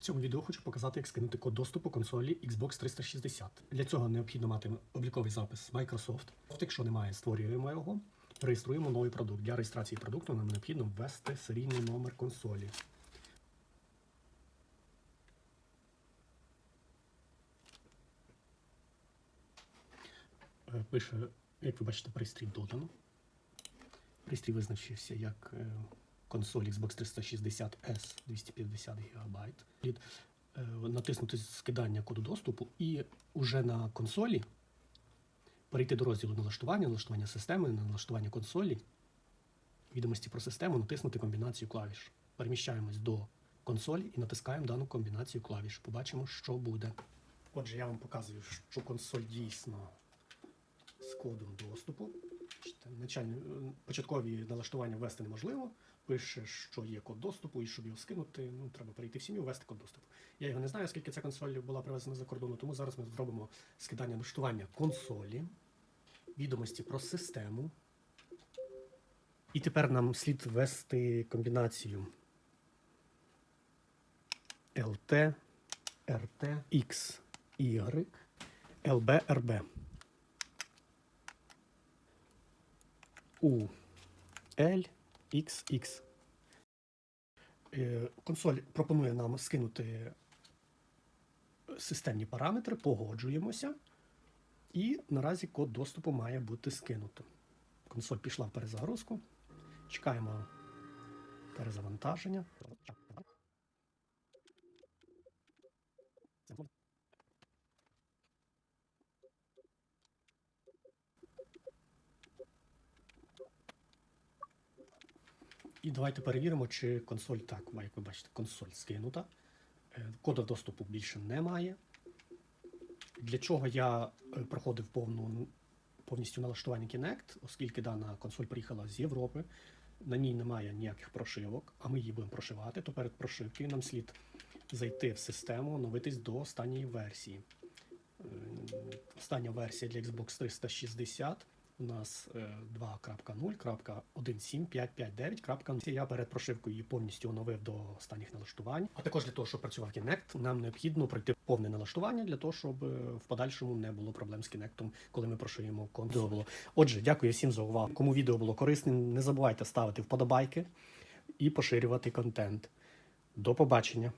В цьому відео хочу показати, як скинути код доступу консолі Xbox 360. Для цього необхідно мати обліковий запис Microsoft. Якщо немає, створюємо його. Реєструємо новий продукт. Для реєстрації продукту нам необхідно ввести серійний номер консолі. Е, Пише, як ви бачите, пристрій додано. Пристрій визначився як е, консоль Xbox 360 S 250 ГБ. Натиснути скидання коду доступу і уже на консолі перейти до розділу налаштування, налаштування системи, налаштування консолі, відомості про систему, натиснути комбінацію клавіш. Переміщаємось до консолі і натискаємо дану комбінацію клавіш. Побачимо, що буде. Отже, я вам показую, що консоль дійсно з кодом доступу. Бачите, Начальні, е, початкові налаштування ввести неможливо. Пише, що є код доступу, і щоб його скинути, ну треба перейти в сім'ю, ввести код доступу. Я його не знаю, оскільки ця консоль була привезена за кордону, тому зараз ми зробимо скидання налаштування консолі, відомості про систему. І тепер нам слід ввести комбінацію LT, RT, X, Y, LB, RB. U, L, X, X. Е, Консоль пропонує нам скинути системні параметри, погоджуємося. І наразі код доступу має бути скинуто. Консоль пішла в перезагрузку. Чекаємо перезавантаження. І давайте перевіримо, чи консоль так, як ви бачите, консоль скинута. Е, Кода доступу більше немає. Для чого я е, проходив повну, повністю налаштування Kinect, оскільки дана консоль приїхала з Європи, на ній немає ніяких прошивок, а ми її будемо прошивати, то перед прошивкою нам слід зайти в систему, оновитись до останньої версії. Е, Остання версія для Xbox 360 у нас е, 2.0.17559.0. Я перед прошивкою її повністю оновив до останніх налаштувань. А також для того, щоб працював Kinect, нам необхідно пройти повне налаштування для того, щоб е, в подальшому не було проблем з Kinect, коли ми прошуємо консоль. Отже, дякую всім за увагу. Кому відео було корисним, не забувайте ставити вподобайки і поширювати контент. До побачення!